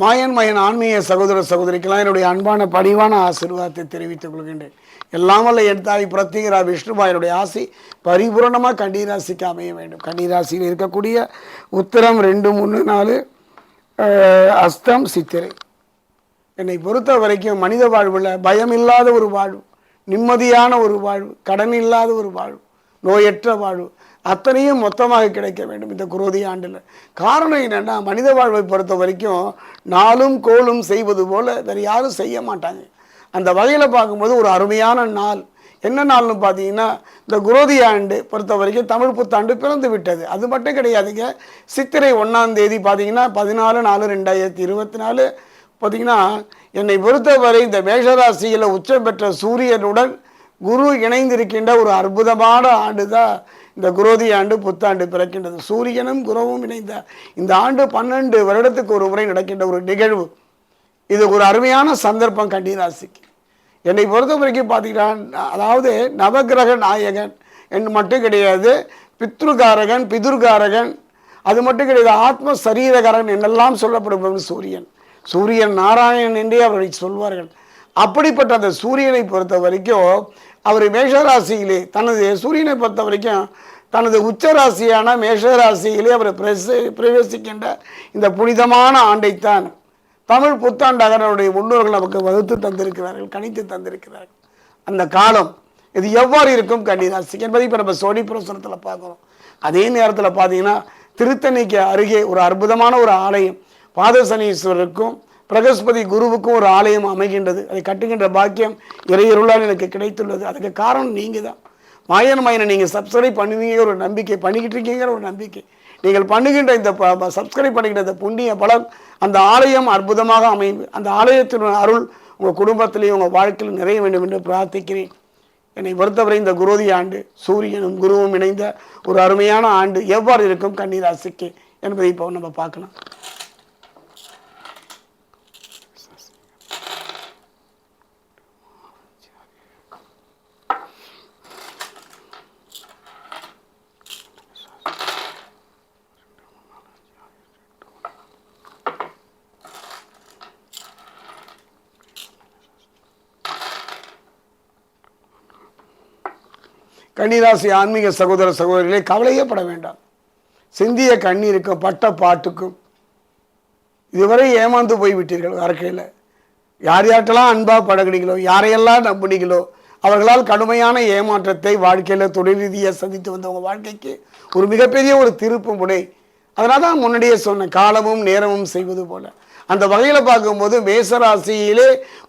மாயன் மயன் ஆன்மீக சகோதர சகோதரிக்கெல்லாம் என்னுடைய அன்பான பணிவான ஆசீர்வாதத்தை தெரிவித்துக் கொள்கின்றேன். எல்லாம் வல்ல என் தாய் பிரத்யேகரா விஷ்ணுபாயனுடைய ஆசை பரிபூரணமாக கன்னிராசிக்கு அமைய வேண்டும். கன்னிராசியில் இருக்கக்கூடிய உத்தரம் ரெண்டு மூணு நாலு அஸ்தம் சித்திரை. என்னை பொறுத்த வரைக்கும் மனித வாழ்வில் பயம் இல்லாத ஒரு வாழ்வு நிம்மதியான ஒரு வாழ்வு கடன் இல்லாத ஒரு வாழ்வு நோயற்ற வாழ்வு அத்தனையும் மொத்தமாக கிடைக்க வேண்டும் இந்த குரோதி ஆண்டில். காரணம் என்னென்னா மனித வாழ்வை பொறுத்த வரைக்கும் நாளும் கோலும் செய்வது போல் வேறு யாரும் செய்ய மாட்டாங்க. அந்த வகையில் பார்க்கும்போது ஒரு அருமையான நாள். என்ன நாள்னு பார்த்தீங்கன்னா இந்த குரோதி ஆண்டு பொறுத்த வரைக்கும் தமிழ் புத்தாண்டு பிறந்து விட்டது. அது மட்டும் கிடையாதுங்க. சித்திரை ஒன்றாம் தேதி பார்த்தீங்கன்னா பதினாலு நாலு ரெண்டாயிரத்தி இருபத்தி நாலு. பார்த்தீங்கன்னா என்னை பொறுத்தவரை இந்த மேஷராசியில் உச்சம் பெற்ற சூரியனுடன் குரு இணைந்திருக்கின்ற ஒரு அற்புதமான ஆண்டு தான் இந்த குரோதி ஆண்டு புத்தாண்டு பிறக்கின்றது. சூரியனும் குருவும் இணைந்த இந்த ஆண்டு பன்னெண்டு வருடத்துக்கு ஒரு முறை நடக்கின்ற ஒரு நிகழ்வு. இது ஒரு அருமையான சந்தர்ப்பம் கன்னிராசிக்கு என்னை பொறுத்த வரைக்கும் பார்த்தீங்கன்னா அதாவது நவக்கிரக நாயகன் என்று மட்டும் கிடையாது பித்ருகாரகன் பிதுர்காரகன் அது மட்டும் கிடையாது ஆத்ம சரீரகரன் என்னெல்லாம் சொல்லப்படுபவன் சூரியன். சூரியன் நாராயணன் என்றே அவரை சொல்வார்கள். அப்படிப்பட்ட அந்த சூரியனை பொறுத்த வரைக்கும் அவர் மேஷராசியிலே தனது சூரியனை பொறுத்த வரைக்கும் தனது உச்சராசியான மேஷராசியிலே அவர் பிரச பிரவேசிக்கின்ற இந்த புனிதமான ஆண்டைத்தான் தமிழ் புத்தாண்டாக நம்முடைய முன்னோர்கள் நமக்கு வகுத்து தந்திருக்கிறார்கள் கணித்து தந்திருக்கிறார்கள். அந்த காலம் இது எவ்வாறு இருக்கும் கன்னிராசிக்கு என்பதை இப்போ நம்ம சோனி பிரசுரத்தில் பார்க்குறோம். அதே நேரத்தில் பார்த்தீங்கன்னா திருத்தணிக்கு அருகே ஒரு அற்புதமான ஒரு ஆலயம் பாதசனீஸ்வரருக்கும் பிரகஸ்பதி குருவுக்கும் ஒரு ஆலயம் அமைகின்றது. அதை கட்டுகின்ற பாக்கியம் இறையருளால் எனக்கு கிடைத்துள்ளது. அதுக்கு காரணம் நீங்கள் தான் மாயன் மாயனை நீங்கள் சப்ஸ்கிரைப் பண்ணுவீங்க ஒரு நம்பிக்கை பண்ணிக்கிட்டு இருக்கீங்கிற ஒரு நம்பிக்கை. நீங்கள் பண்ணுகின்ற இந்த சப்ஸ்கிரைப் பண்ணுகின்ற இந்த புண்ணிய பலன் அந்த ஆலயம் அற்புதமாக அமையும். அந்த ஆலயத்தின் அருள் உங்கள் குடும்பத்திலேயும் உங்கள் வாழ்க்கையில் நிறைய வேண்டும் என்று பிரார்த்திக்கிறேன். என்னை பொறுத்தவரை இந்த குரோதி ஆண்டு சூரியனும் குருவும் இணைந்த ஒரு அருமையான ஆண்டு எவ்வாறு இருக்கும் கன்னிராசிக்கு என்பதை இப்போ நம்ம பார்க்கலாம். கன்னிராசி ஆன்மீக சகோதர சகோதரிகளே கவலையே பட வேண்டாம். சிந்திய கண்ணீருக்கும் பட்ட பாட்டுக்கும் இதுவரை ஏமாந்து போய் விட்டீர்கள் வாழ்க்கையில். யார் யார்ட்டெல்லாம் அன்பாக பழகினீங்களோ யாரையெல்லாம் நம்புனீங்களோ அவர்களால் கடுமையான ஏமாற்றத்தை வாழ்க்கையில் தொழில் ரீதியாக சந்தித்து வந்தவங்க வாழ்க்கைக்கு ஒரு மிகப்பெரிய ஒரு திருப்பு முனை அதனால தான் முன்னாடியே சொன்னேன் காலமும் நேரமும் செய்வது போல. அந்த வகையில் பார்க்கும்போது மேசராசியிலே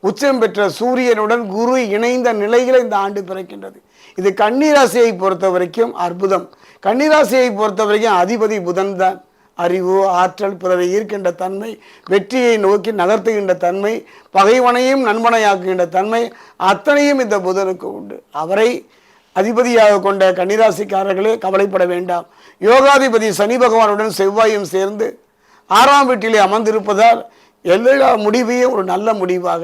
உச்சம் பெற்ற சூரியனுடன் குரு இணைந்த நிலையில் இந்த ஆண்டு பிறக்கின்றது. இது கன்னிராசியை பொறுத்த வரைக்கும் அற்புதம். கன்னிராசியை பொறுத்த வரைக்கும் அதிபதி புதன் தான். அறிவு ஆற்றல் பிறரை ஈர்க்கின்ற தன்மை வெற்றியை நோக்கி நகர்த்துகின்ற தன்மை பகைவனையும் நண்பனையாக்குகின்ற தன்மை அத்தனையும் இந்த புதனுக்கு உண்டு. அவரை அதிபதியாக கொண்ட கன்னிராசிக்காரர்களே கவலைப்பட வேண்டாம். யோகாதிபதி சனி பகவானுடன் செவ்வாயும் சேர்ந்து ஆறாம் வீட்டிலே அமர்ந்திருப்பதால் எல்லா முடிவையும் ஒரு நல்ல முடிவாக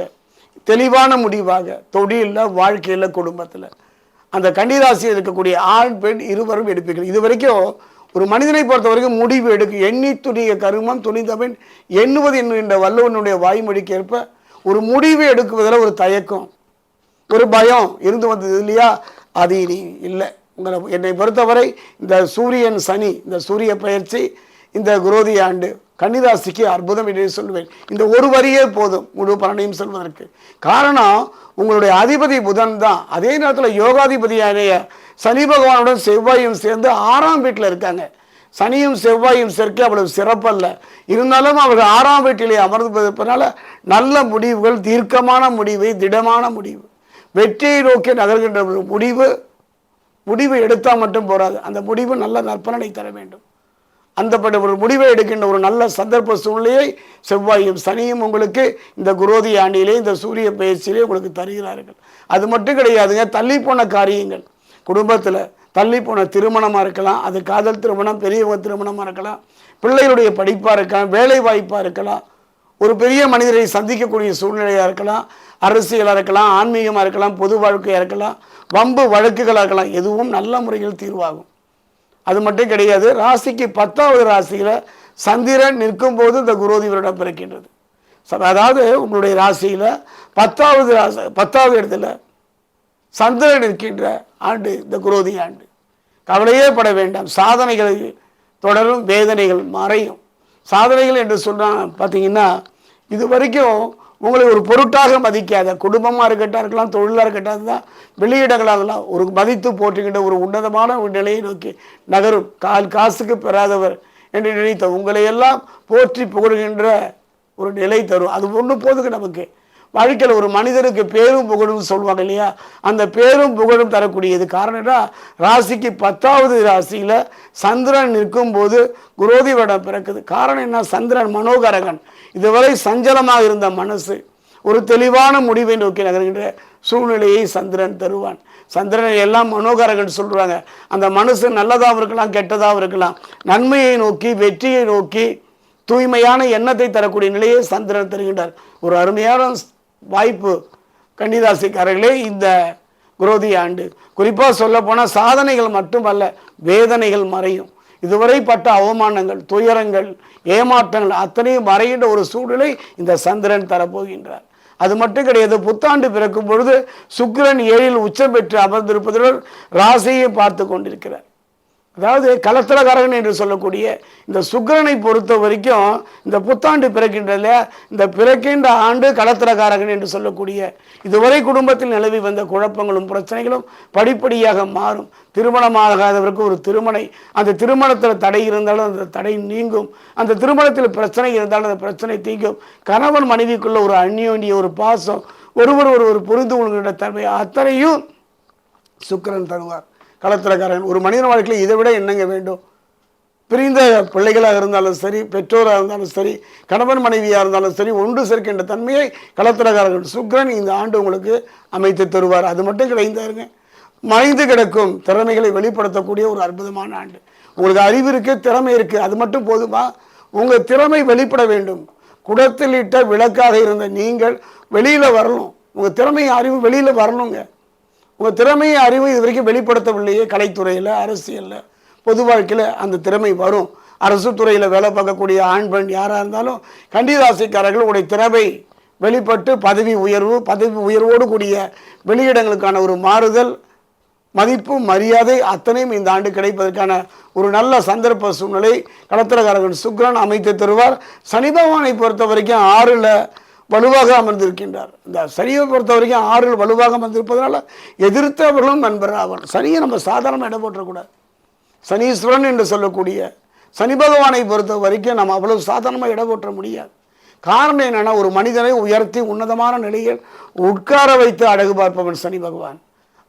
தெளிவான முடிவாக தொழிலில் வாழ்க்கையில் குடும்பத்தில். அந்த கன்னிராசியில் இருக்கக்கூடிய ஆண் பெண் இருவரும் எடுப்பீர்கள். இது வரைக்கும் ஒரு மனிதனை பொறுத்த வரைக்கும் முடிவு எடுக்க எண்ணி துணிய கருமம் துணிந்தவன் எண்ணுவது என்கின்ற வல்லவனுடைய வாய்மொழிக்கு ஏற்ப ஒரு முடிவு எடுக்குவதில் ஒரு தயக்கம் ஒரு பயம் இருந்து வந்தது இல்லையா? அது இனி இல்லை. உங்களை என்னை பொறுத்தவரை இந்த சூரியன் சனி இந்த சூரிய பயிற்சி இந்த குரோதி ஆண்டு கன்னிராசிக்கு அற்புதம் என்று சொல்லுவேன் இந்த ஒரு வரியே போதும் முழு பலனையும் சொல்வதற்கு. காரணம் உங்களுடைய அதிபதி புதன் தான். அதே நேரத்தில் யோகாதிபதியாகிய சனி பகவானுடன் செவ்வாயும் சேர்ந்து ஆறாம் வீட்டில் இருக்காங்க. சனியும் செவ்வாயும் சேர்க்க அவ்வளவு சிறப்பல்ல. இருந்தாலும் அவர்கள் ஆறாம் வீட்டிலே அமர்ந்திருப்பதனால நல்ல முடிவுகள் தீர்க்கமான முடிவு திடமான முடிவு. வெற்றியை நோக்கி நகர்கின்ற ஒரு முடிவு முடிவு எடுத்தால் மட்டும் போராது அந்த முடிவு நல்ல நற்பலனை தர வேண்டும். அந்தப்பட்ட ஒரு முடிவை எடுக்கின்ற ஒரு நல்ல சந்தர்ப்ப சூழ்நிலையை செவ்வாயும் சனியும் உங்களுக்கு இந்த குரோதி ஆண்டியிலே இந்த சூரிய பயிற்சியிலே உங்களுக்கு தருகிறார்கள். அது மட்டும் கிடையாதுங்க தள்ளி போன காரியங்கள். குடும்பத்தில் தள்ளி போன திருமணமாக இருக்கலாம் அது காதல் திருமணம் பெரியவங்க திருமணமாக இருக்கலாம் பிள்ளைகளுடைய படிப்பாக இருக்கலாம் வேலை வாய்ப்பாக இருக்கலாம் ஒரு பெரிய மனிதரை சந்திக்கக்கூடிய சூழ்நிலையாக இருக்கலாம் அரசியலாக இருக்கலாம் ஆன்மீகமாக இருக்கலாம் பொது வாழ்க்கையாக இருக்கலாம் வம்பு வழக்குகளாக இருக்கலாம் எதுவும் நல்ல முறையில் தீர்வாகும். அது மட்டும் கிடையாது ராசிக்கு பத்தாவது ராசியில் சந்திரன் நிற்கும் போது இந்த குரோதி வருடம் பிறக்கின்றது. ச- அதாவது உங்களுடைய ராசியில் பத்தாவது ராசி பத்தாவது இடத்துல சந்திரன் இருக்கின்ற ஆண்டு இந்த குரோதி ஆண்டு. கவலையே பட வேண்டாம். சாதனைகள் தொடரும் வேதனைகள் மறையும். சாதனைகள் என்று சொன்னால் பார்த்தீங்கன்னா இது வரைக்கும் உங்களை ஒரு பொருட்டாக மதிக்காத குடும்பமாக இருக்கட்டா இருக்கலாம் தொழிலாக இருக்கட்டா இருந்தால் வெளியிடங்களாக அதெல்லாம் ஒரு மதித்து போற்றுகின்ற ஒரு உன்னதமான ஒரு நிலையை நோக்கி நகரும். கால் காசுக்கு பெறாதவர் என்று நினைத்த உங்களை எல்லாம் போற்றி புகழ்கின்ற ஒரு நிலை தரும். அது ஒன்று போதுங்க நமக்கு. வாழ்க்கையில் ஒரு மனிதருக்கு பேரும் புகழும் சொல்லுவாங்க இல்லையா? அந்த பேரும் புகழும் தரக்கூடியது காரணம் என்ன ராசிக்கு பத்தாவது ராசியில் சந்திரன் நிற்கும் போது குரோதி வடம் பிறக்குது. காரணம் என்ன? சந்திரன் மனோகரகன். இதுவரை சஞ்சலமாக இருந்த மனசு ஒரு தெளிவான முடிவை நோக்கி நகர்கின்ற சூழ்நிலையை சந்திரன் தருவான். சந்திரனை எல்லாம் மனோகரகன் சொல்கிறாங்க அந்த மனசு நல்லதாகவும் இருக்கலாம் கெட்டதாகவும் இருக்கலாம். நன்மையை நோக்கி வெற்றியை நோக்கி தூய்மையான எண்ணத்தை தரக்கூடிய நிலையை சந்திரன் தருகின்றார். ஒரு அருமையான வாய்ப்பு கன்னிராசிக்காரர்களே இந்த குரோதி ஆண்டு. குறிப்பாக சொல்ல போனால் சாதனைகள் மட்டுமல்ல வேதனைகள் மறையும். இதுவரை பட்ட அவமானங்கள் துயரங்கள் ஏமாற்றங்கள் அத்தனையும் மறைகின்ற ஒரு சூழலை இந்த சந்திரன் தரப்போகின்றார். அது மட்டும் கிடையாது புத்தாண்டு பிறக்கும் பொழுது சுக்கிரன் ஏழில் உச்சம் பெற்று அமர்ந்திருப்பதுடன் ராசியை பார்த்து கொண்டிருக்கிறார். அதாவது கலத்திரகாரகன் என்று சொல்லக்கூடிய இந்த சுக்கிரனை பொறுத்த வரைக்கும் இந்த புத்தாண்டு பிறக்கின்றதுல இந்த பிறக்கின்ற ஆண்டு கலத்திரகாரகன் என்று சொல்லக்கூடிய இதுவரை குடும்பத்தில் நிலவி வந்த குழப்பங்களும் பிரச்சனைகளும் படிப்படியாக மாறும். திருமணமாகாதவருக்கு ஒரு திருமணை. அந்த திருமணத்தில் தடை இருந்தாலும் அந்த தடை நீங்கும். அந்த திருமணத்தில் பிரச்சனை இருந்தாலும் அந்த பிரச்சனை தீங்கும். கணவன் மனைவிக்குள்ள ஒரு அந்யோன்ய ஒரு பாசம். ஒருவர் ஒருவர் புரிந்து கொள்கின்ற தன்மை அத்தனையும் சுக்கிரன் தருவார். களத்திரக்காரன். ஒரு மனிதன் வாழ்க்கையில் இதை விட என்னங்க வேண்டும்? பிரிந்த பிள்ளைகளாக இருந்தாலும் சரி பெற்றோராக இருந்தாலும் சரி கணவன் மனைவியாக இருந்தாலும் சரி ஒன்று சேர்க்கின்ற தன்மையை களத்திரக்காரர்கள் சுக்ரன் இந்த ஆண்டு உங்களுக்கு அமைத்து தருவார். அது மட்டும் கிடைந்தாருங்க. மறைந்து கிடக்கும் திறமைகளை வெளிப்படுத்தக்கூடிய ஒரு அற்புதமான ஆண்டு. உங்களுக்கு அறிவு இருக்குது திறமை இருக்குது அது மட்டும் போதுமா? உங்கள் திறமை வெளிப்பட வேண்டும். குடத்தில் இட்ட விளக்காக இருந்த நீங்கள் வெளியில் வரணும். உங்கள் திறமை அறிவு வெளியில் வரணுங்க. உங்கள் திறமையை அறிவு இது வரைக்கும் வெளிப்படுத்தவில்லையே கலைத்துறையில் அரசியலில். பொது வாழ்க்கையில் அந்த திறமை வரும். அரசு துறையில் வேலை பார்க்கக்கூடிய ஆண் பெண் யாராக இருந்தாலும் கண்டிராசிக்காரர்கள் உடைய திறமை வெளிப்பட்டு பதவி உயர்வு பதவி உயர்வோடு கூடிய வெளியிடங்களுக்கான ஒரு மாறுதல் மதிப்பு மரியாதை அத்தனையும் இந்த ஆண்டு கிடைப்பதற்கான ஒரு நல்ல சந்தர்ப்ப சூழ்நிலை. களத்திரக்காரர்கள் சுக்ரன் அமைத்து தருவார். சனி பகவானை பொறுத்த வரைக்கும் ஆறில் வலுவாக அமர்ந்திருக்கின்றார். இந்த சனியை பொறுத்த வரைக்கும் ஆறில் வலுவாக அமர்ந்திருப்பதனால எதிர்த்தவர்களும் நண்பர் ஆவார். சனியை நம்ம சாதாரணமாக இடம் போட்டக்கூடாது சனீஸ்வரன் என்று சொல்லக்கூடிய சனி பகவானை பொறுத்த வரைக்கும் நம்ம அவ்வளவு சாதாரணமாக இடம் போற்ற முடியாது. காரணம் என்னென்னா ஒரு மனிதனை உயர்த்தி உன்னதமான நிலையில் உட்கார வைத்து அழகு பார்ப்பவன் சனி பகவான்.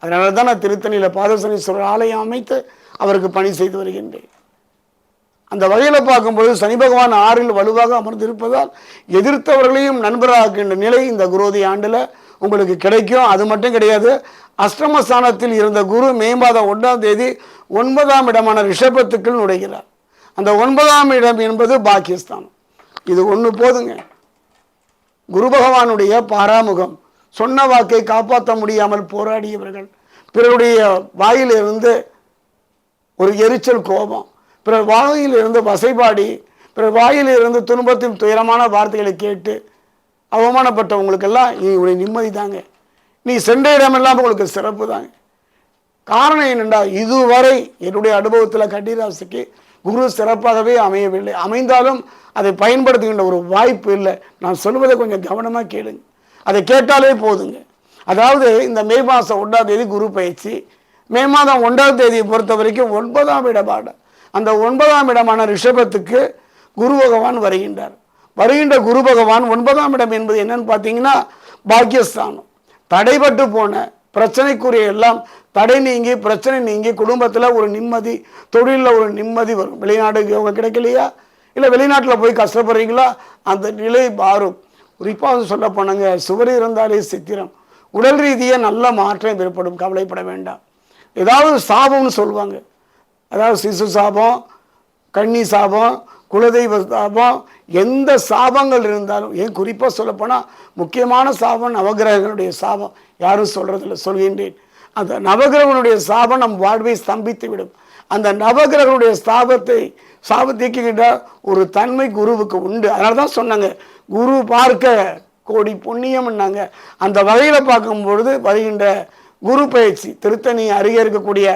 அதனால தான் நான் திருத்தணியில் பாதசனீஸ்வரர் ஆலயம் அமைத்து அவருக்கு பணி செய்து வருகின்றேன். அந்த வகையில் பார்க்கும்போது சனி பகவான் ஆறில் வலுவாக அமர்ந்திருப்பதால் எதிர்த்தவர்களையும் நண்பராகின்ற நிலை இந்த குரோதி ஆண்டில் உங்களுக்கு கிடைக்கும். அது மட்டும் கிடையாது. அஷ்டமஸ்தானத்தில் இருந்த குரு மே மாதம் ஒன்றாம் தேதி ஒன்பதாம் இடமான ரிஷபத்துக்குள் நுழைகிறார். அந்த ஒன்பதாம் இடம் என்பது பாக்கியஸ்தானம். இது ஒன்று போதுங்க. குரு பகவானுடைய பாராமுகம். சொன்ன வாக்கை காப்பாற்ற முடியாமல் போராடியவர்கள். பிறருடைய வாயிலிருந்து ஒரு எரிச்சல் கோபம். பிறர் வாயிலிருந்து வசைபாடி பிறர் வாயிலிருந்து துன்பத்தின் துயரமான வார்த்தைகளை கேட்டு அவமானப்பட்டவங்களுக்கெல்லாம் நீ உடைய நிம்மதி தாங்க. நீ சென்ற இடமெல்லாம் உங்களுக்கு சிறப்பு தாங்க. காரணம் என்னென்றா இதுவரை என்னுடைய அனுபவத்தில் கண்டிராசிக்கு குரு சிறப்பாகவே அமையவில்லை. அமைந்தாலும் அதை பயன்படுத்துகின்ற ஒரு வாய்ப்பு இல்லை. நான் சொல்வதை கொஞ்சம் கவனமாக கேளுங்க. அதை கேட்டாலே போதுங்க. அதாவது இந்த மே மாதம் ஒன்றாம் தேதி குரு பயிற்சி. மே மாதம் ஒன்றாம் தேதியை பொறுத்த வரைக்கும் ஒன்பதாம் இடமான அந்த ஒன்பதாம் இடமான ரிஷபத்துக்கு குரு பகவான் வருகின்றார். வருகின்ற குரு பகவான் ஒன்பதாம் இடம் என்பது என்னன்னு பார்த்தீங்கன்னா பாக்கியஸ்தானம். தடைபட்டு போன பிரச்சனைக்குரிய எல்லாம் தடை நீங்கி பிரச்சனை நீங்கி குடும்பத்தில் ஒரு நிம்மதி தொழிலில் ஒரு நிம்மதி வரும். வெளிநாடு யோகம் கிடைக்கலையா? இல்லை வெளிநாட்டில் போய் கஷ்டப்படுறீங்களா? அந்த நிலை மாறும். குறிப்பாக சொல்ல போனாங்க சுவர் இருந்தாலே சித்திரம். உடல் ரீதியாக நல்ல மாற்றம் ஏற்படும். கவலைப்பட வேண்டாம். ஏதாவது சாபம்னு சொல்லுவாங்க அதாவது சிசு சாபம் கன்னி சாபம் குலதெய்வ சாபம் எந்த சாபங்கள் இருந்தாலும் ஏன் குறிப்பாக சொல்லப்போனால் முக்கியமான சாபம் நவகிரகங்களுடைய சாபம். யாரும் சொல்கிறதில்ல சொல்கின்றேன். அந்த நவகிரகனுடைய சாபம் நம் வாழ்வை ஸ்தம்பித்து விடும் அந்த நவகிரகனுடைய ஸ்தாபத்தை சாபத்திக்கின்ற ஒரு தன்மை குருவுக்கு உண்டு. அதனால தான் சொன்னாங்க குரு பார்க்க கோடி புண்ணியம்னாங்க. அந்த வகையில் பார்க்கும் பொழுது வருகின்ற குரு பயிற்சி திருத்தணி அருகே இருக்கக்கூடிய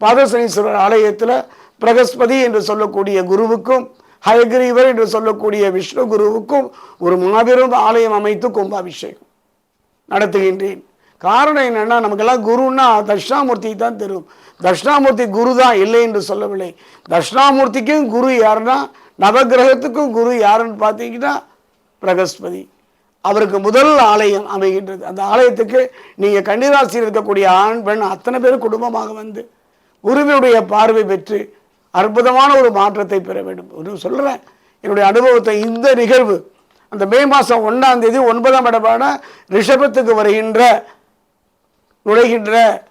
பாதசனீஸ்வரர் ஆலயத்தில் பிரகஸ்பதி என்று சொல்லக்கூடிய குருவுக்கும் ஹயகிரீவர் என்று சொல்லக்கூடிய விஷ்ணு குருவுக்கும் ஒரு மாபெரும் ஆலயம் அமைத்து கும்பாபிஷேகம் நடத்துகின்றேன். காரணம் என்னென்னா நமக்கெல்லாம் குருன்னா தட்சிணாமூர்த்தி தான் தெரியும். தட்சிணாமூர்த்தி குரு தான் இல்லை என்று சொல்லவில்லை. தட்சிணாமூர்த்திக்கும் குரு யாருன்னா நவகிரகத்துக்கும் குரு யாருன்னு பார்த்தீங்கன்னா பிரகஸ்பதி. அவருக்கு முதல் ஆலயம் அமைகின்றது. அந்த ஆலயத்துக்கு நீங்கள் கன்னிராசியில் இருக்கக்கூடிய ஆண் பெண் அத்தனை பேர் குடும்பமாக வந்து குருவினுடைய பார்வை பெற்று அற்புதமான ஒரு மாற்றத்தை பெற வேண்டும். ஒரு சொல்கிறேன் என்னுடைய அனுபவத்தை இந்த நிகழ்வு அந்த மே மாதம் ஒன்றாம் தேதி ஒன்பதாம் இடமான ரிஷபத்துக்கு வருகின்ற நுழைகின்ற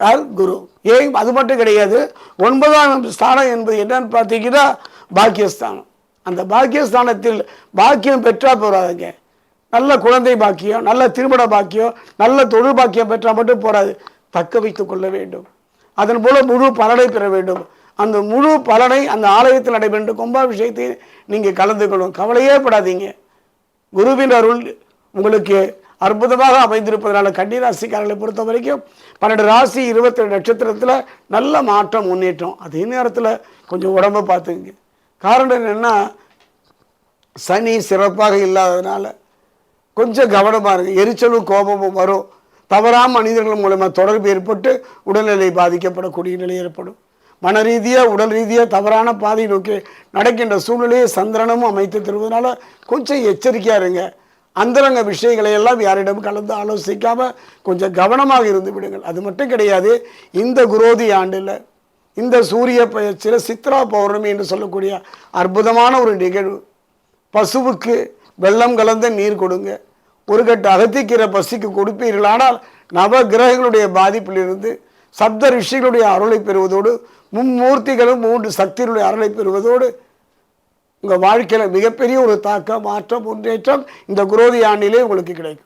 யார் குரு. ஏன்? அது மட்டும் கிடையாது. ஒன்பதாம் ஸ்தானம் என்பது என்னன்னு பார்த்தீங்கன்னா பாக்கியஸ்தானம். அந்த பாக்கியஸ்தானத்தில் பாக்கியம் பெற்றால் போறாதுங்க. நல்ல குழந்தை பாக்கியம் நல்ல திருமண பாக்கியம் நல்ல தொழில் பாக்கியம் பெற்றால் மட்டும் போராது தக்க வைத்துக் கொள்ள வேண்டும். அதன் போல முழு பலனை பெற வேண்டும். அந்த முழு பலனை அந்த ஆலயத்தில் நடைபெற்ற கும்பாபிஷேகத்தை நீங்கள் கலந்து கொள்ளும் கவலையே படாதீங்க. குருவின் அருள் உங்களுக்கு அற்புதமாக அமைந்திருப்பதனால கன்னிராசிக்காரர்களை பொறுத்த வரைக்கும் பன்னெண்டு ராசி இருபத்தேழு நட்சத்திரத்தில் நல்ல மாற்றம் முன்னேற்றம். அதே நேரத்தில் கொஞ்சம் உடம்பை பார்த்துங்க காரணம் என்னென்னா சனி சிறப்பாக இல்லாததுனால கொஞ்சம் கவனமாக இருக்குது எரிச்சலும் கோபமும் வரும். தவறாக மனிதர்கள் மூலமாக தொடர்பு ஏற்பட்டு உடல்நிலை பாதிக்கப்படக்கூடிய நிலை ஏற்படும். மன ரீதியாக உடல் ரீதியாக தவறான பாதை நோக்கி நடக்கின்ற சூழ்நிலையை சந்திரனும் அமைத்து தருவதனால கொஞ்சம் எச்சரிக்கையாக இருங்க. அந்தரங்க விஷயங்களை எல்லாம் யாரிடம் கலந்து ஆலோசிக்காமல் கொஞ்சம் கவனமாக இருந்து விடுங்கள். அது மட்டும் கிடையாது இந்த குரோதி ஆண்டில் இந்த சூரிய பயிற்சியில் சித்ரா பௌர்ணமி என்று சொல்லக்கூடிய அற்புதமான ஒரு நிகழ்வு. பசுவுக்கு வெள்ளம் கலந்த நீர் கொடுங்க. ஒரு கட்டு அகத்திக்கீரை பசிக்கு கொடுப்பீர்களானால் நவ கிரகங்களுடைய பாதிப்பிலிருந்து சப்த ரிஷிகளுடைய அருளை பெறுவதோடு மும்மூர்த்திகளும் மூன்று சக்திகளுடைய அருளை பெறுவதோடு உங்கள் வாழ்க்கையில் மிகப்பெரிய ஒரு தாக்கம் மாற்றம் முன்னேற்றம் இந்த குரோதி ஆண்டிலே உங்களுக்கு கிடைக்கும்.